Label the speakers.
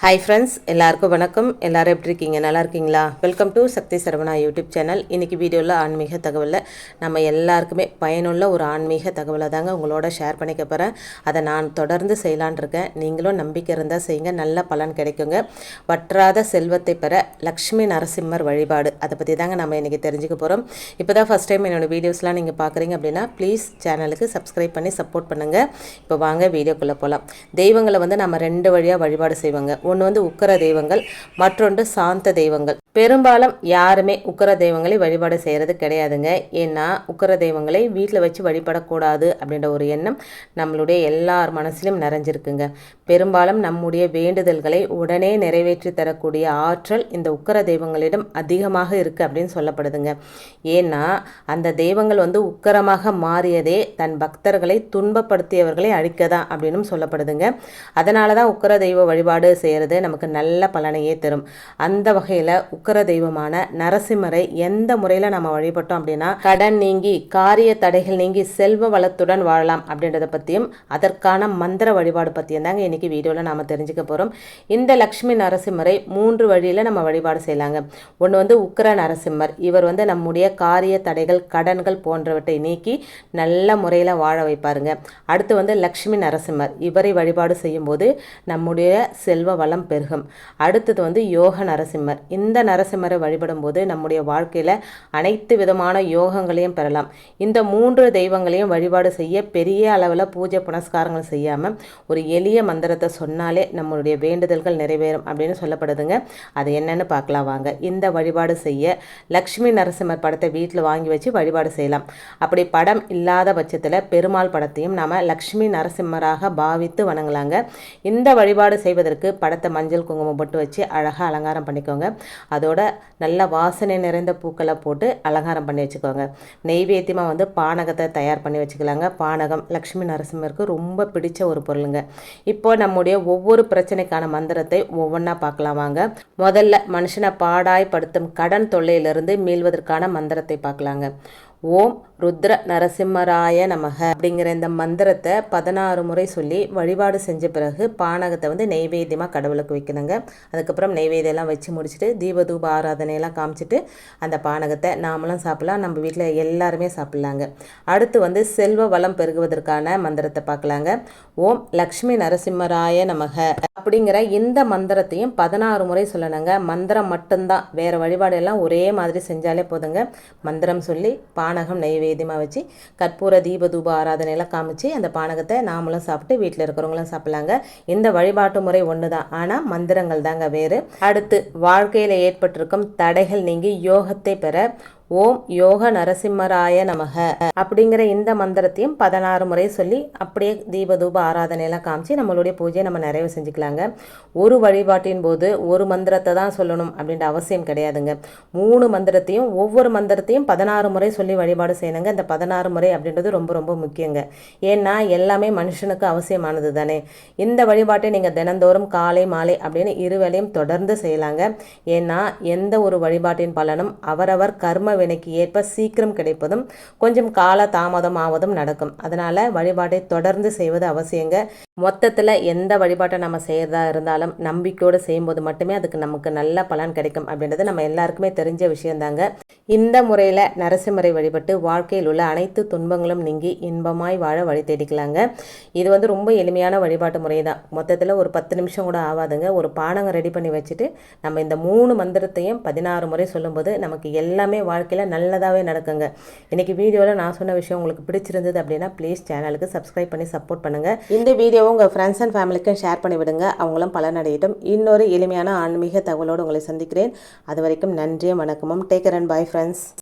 Speaker 1: hi friends எல்லாருக்கும் வணக்கம் எல்லோரும் எப்படி இருக்கீங்க நல்லா இருக்கீங்களா welcome to Shakthi Saravana YouTube channel இன்றைக்கி வீடியோவில் ஆன்மீக தகவலில் நம்ம எல்லாருக்குமே பயனுள்ள ஒரு ஆன்மீக தகவலை தாங்க உங்களோட ஷேர் பண்ணிக்க போகிறேன் அதை நான் தொடர்ந்து செய்யலான் இருக்கேன் நீங்களும் நம்பிக்கை இருந்தால் செய்யுங்க நல்ல பலன் கிடைக்குங்க வற்றாத செல்வத்தை பெற லக்ஷ்மி நரசிம்மர் வழிபாடு அதை பற்றி தாங்க நம்ம இன்றைக்கி தெரிஞ்சுக்க போகிறோம் இப்போ தான் ஃபஸ்ட் டைம் என்னோடய வீடியோஸ்லாம் நீங்கள் பார்க்குறீங்க அப்படின்னா ப்ளீஸ் சேனலுக்கு சப்ஸ்கிரைப் பண்ணி சப்போர்ட் பண்ணுங்கள் இப்போ வாங்க வீடியோக்குள்ளே போகலாம் தெய்வங்களை வந்து நம்ம ரெண்டு வழியாக வழிபாடு செய்வோங்க ஒன்று வந்து உக்கர தெய்வங்கள் மற்றொன்று சாந்த தெய்வங்கள் பெரும்பாலும் யாருமே உக்கர தெய்வங்களை வழிபாடு செய்கிறது கிடையாதுங்க ஏன்னா உக்கர தெய்வங்களை வீட்டில் வச்சு வழிபடக்கூடாது அப்படின்ற ஒரு எண்ணம் நம்மளுடைய எல்லார் மனசிலும் நிறைஞ்சிருக்குங்க பெரும்பாலும் நம்முடைய வேண்டுதல்களை உடனே நிறைவேற்றி தரக்கூடிய ஆற்றல் இந்த உக்கர தெய்வங்களிடம் அதிகமாக இருக்குது அப்படின்னு சொல்லப்படுதுங்க ஏன்னா அந்த தெய்வங்கள் வந்து உக்கரமாக மாறியதே தன் பக்தர்களை துன்பப்படுத்தியவர்களை அழிக்கதான் அப்படின்னு சொல்லப்படுதுங்க அதனால தான் உக்கர தெய்வ வழிபாடு செய் செய்கிறது நமக்கு நல்ல பலனையே தரும் அந்த வகையில் உக்கர தெய்வமான நரசிம்மரை எந்த முறையில் நம்ம வழிபட்டோம் அப்படின்னா கடன் நீங்கி காரிய தடைகள் நீங்கி செல்வ வளத்துடன் வாழலாம் அப்படின்றத பற்றியும் அதற்கான மந்திர வழிபாடு பற்றியும் தாங்க இன்றைக்கி வீடியோவில் நாம் தெரிஞ்சுக்க போகிறோம் இந்த லக்ஷ்மி நரசிம்மரை மூன்று வழியில் நம்ம வழிபாடு செய்யலாங்க ஒன்று வந்து உக்கர நரசிம்மர் இவர் வந்து நம்முடைய காரிய தடைகள் கடன்கள் போன்றவற்றை நீக்கி நல்ல முறையில் வாழ வைப்பாருங்க அடுத்து வந்து லக்ஷ்மி நரசிம்மர் இவரை வழிபாடு செய்யும்போது நம்முடைய செல்வ வளம் பெருகும் அடுத்தது வந்து யோக நரசிம்மர் இந்த நரசிம்மரை வழிபடும்போது நம்முடைய வாழ்க்கையில் அனைத்து விதமான யோகங்களையும் பெறலாம் இந்த மூன்று தெய்வங்களையும் வழிபாடு செய்ய பெரிய அளவில் பூஜை புனஸ்காரங்கள் செய்யாமல் ஒரு எளிய மந்திரத்தை சொன்னாலே நம்மளுடைய வேண்டுதல்கள் நிறைவேறும் அப்படின்னு சொல்லப்படுதுங்க அது என்னென்னு பார்க்கலாம் வாங்க இந்த வழிபாடு செய்ய லக்ஷ்மி நரசிம்மர் படத்தை வீட்டில் வாங்கி வச்சு வழிபாடு செய்யலாம் அப்படி படம் இல்லாத பட்சத்தில் பெருமாள் படத்தையும் நாம் லக்ஷ்மி நரசிம்மராக பாவித்து வணங்கலாங்க இந்த வழிபாடு செய்வதற்கு படம் படத்தை மஞ்சள் குங்குமம் போட்டு வச்சு அழகாக அலங்காரம் பண்ணிக்கோங்க அதோட நல்ல வாசனை நிறைந்த பூக்களை போட்டு அலங்காரம் பண்ணி வச்சுக்கோங்க நெய்வேத்தியமாக வந்து பானகத்தை தயார் பண்ணி வச்சுக்கலாங்க பானகம் லக்ஷ்மி நரசிம்மருக்கு ரொம்ப பிடிச்ச ஒரு பொருளுங்க இப்போ நம்முடைய ஒவ்வொரு பிரச்சனைக்கான மந்திரத்தை ஒவ்வொன்றா பார்க்கலாம் வாங்க முதல்ல மனுஷனை பாடாய்படுத்தும் கடன் தொல்லையிலிருந்து மீள்வதற்கான மந்திரத்தை பார்க்கலாங்க ஓம் ருத்ர நரசிம்மராய நமக அப்படிங்கிற இந்த மந்திரத்தை பதினாறு முறை சொல்லி வழிபாடு செஞ்ச பிறகு பானகத்தை வந்து நெய்வேத்தியமாக கடவுளுக்கு வைக்கணுங்க அதுக்கப்புறம் நெய்வேதியெல்லாம் வச்சு முடிச்சுட்டு தீபதூப ஆராதனையெல்லாம் காமிச்சிட்டு அந்த பானகத்தை நாமளும் சாப்பிட்லாம் நம்ம வீட்டில் எல்லாருமே சாப்பிட்லாங்க அடுத்து வந்து செல்வ வளம் பெருகுவதற்கான மந்திரத்தை பார்க்கலாங்க ஓம் லக்ஷ்மி நரசிம்மராய நமக அப்படிங்கிற இந்த மந்திரத்தையும் பதினாறு முறை சொல்லணுங்க மந்திரம் மட்டும்தான் வேறு வழிபாடெல்லாம் ஒரே மாதிரி செஞ்சாலே போதுங்க மந்திரம் சொல்லி பானகம் நெய்வேதி நைவேத்தியமாக வச்சு கற்பூர தீப தூப ஆராதனையெல்லாம் காமிச்சு அந்த பானகத்தை நாமளும் சாப்பிட்டு வீட்டில் இருக்கிறவங்களும் சாப்பிடலாங்க இந்த வழிபாட்டு முறை ஒன்று தான் ஆனால் மந்திரங்கள் தாங்க வேறு அடுத்து வாழ்க்கையில் ஏற்பட்டிருக்கும் தடைகள் நீங்கி யோகத்தை பெற ஓம் யோக நரசிம்மராய நமக அப்படிங்கிற இந்த மந்திரத்தையும் பதினாறு முறை சொல்லி அப்படியே தீபதூப ஆராதனையெல்லாம் காமிச்சு நம்மளுடைய பூஜையை நம்ம நிறைவு செஞ்சுக்கலாங்க ஒரு வழிபாட்டின் போது ஒரு மந்திரத்தை தான் சொல்லணும் அப்படின்ற அவசியம் கிடையாதுங்க மூணு மந்திரத்தையும் ஒவ்வொரு மந்திரத்தையும் பதினாறு முறை சொல்லி வழிபாடு செய்யணுங்க இந்த பதினாறு முறை அப்படின்றது ரொம்ப ரொம்ப முக்கியங்க ஏன்னா எல்லாமே மனுஷனுக்கு அவசியமானது தானே இந்த வழிபாட்டை நீங்கள் தினந்தோறும் காலை மாலை அப்படின்னு இருவேளையும் தொடர்ந்து செய்யலாங்க ஏன்னா எந்த ஒரு வழிபாட்டின் பலனும் அவரவர் கர்ம வினைக்கு ஏற்ப சீக்கிரம் கிடைப்பதும் கொஞ்சம் கால தாமதம் ஆவதும் நடக்கும் அதனால் வழிபாட்டை தொடர்ந்து செய்வது அவசியங்க மொத்தத்தில் எந்த வழிபாட்டை நம்ம செய்கிறதா இருந்தாலும் நம்பிக்கையோடு செய்யும்போது மட்டுமே அதுக்கு நமக்கு நல்ல பலன் கிடைக்கும் அப்படின்றது நம்ம எல்லாருக்குமே தெரிஞ்ச விஷயந்தாங்க இந்த முறையில் நரசிம்மரை வழிபட்டு வாழ்க்கையில் உள்ள அனைத்து துன்பங்களும் நீங்கி இன்பமாய் வாழ வழி தேடிக்கலாங்க இது வந்து ரொம்ப எளிமையான வழிபாட்டு முறை தான் மொத்தத்தில் ஒரு பத்து நிமிஷம் கூட ஆகாதுங்க ஒரு பானங்க ரெடி பண்ணி வச்சுட்டு நம்ம இந்த மூணு மந்திரத்தையும் பதினாறு முறை சொல்லும்போது நமக்கு எல்லாமே வாழ்க்கையில் நல்லதாகவே நடக்குங்க இன்றைக்கி வீடியோவில் நான் சொன்ன விஷயம் உங்களுக்கு பிடிச்சிருந்தது அப்படின்னா ப்ளீஸ் சேனலுக்கு சப்ஸ்கிரைப் பண்ணி சப்போர்ட் பண்ணுங்கள் இந்த வீடியோ வீடியோவும் உங்கள் ஃப்ரெண்ட்ஸ் அண்ட் ஃபேமிலிக்கும் ஷேர் பண்ணிவிடுங்க அவங்களும் பலனடையட்டும் இன்னொரு எளிமையான ஆன்மீக தகவலோடு உங்களை சந்திக்கிறேன் அது வரைக்கும் நன்றியும் வணக்கமும் டேக் அண்ட் பாய் ஃப்ரெண்ட்ஸ்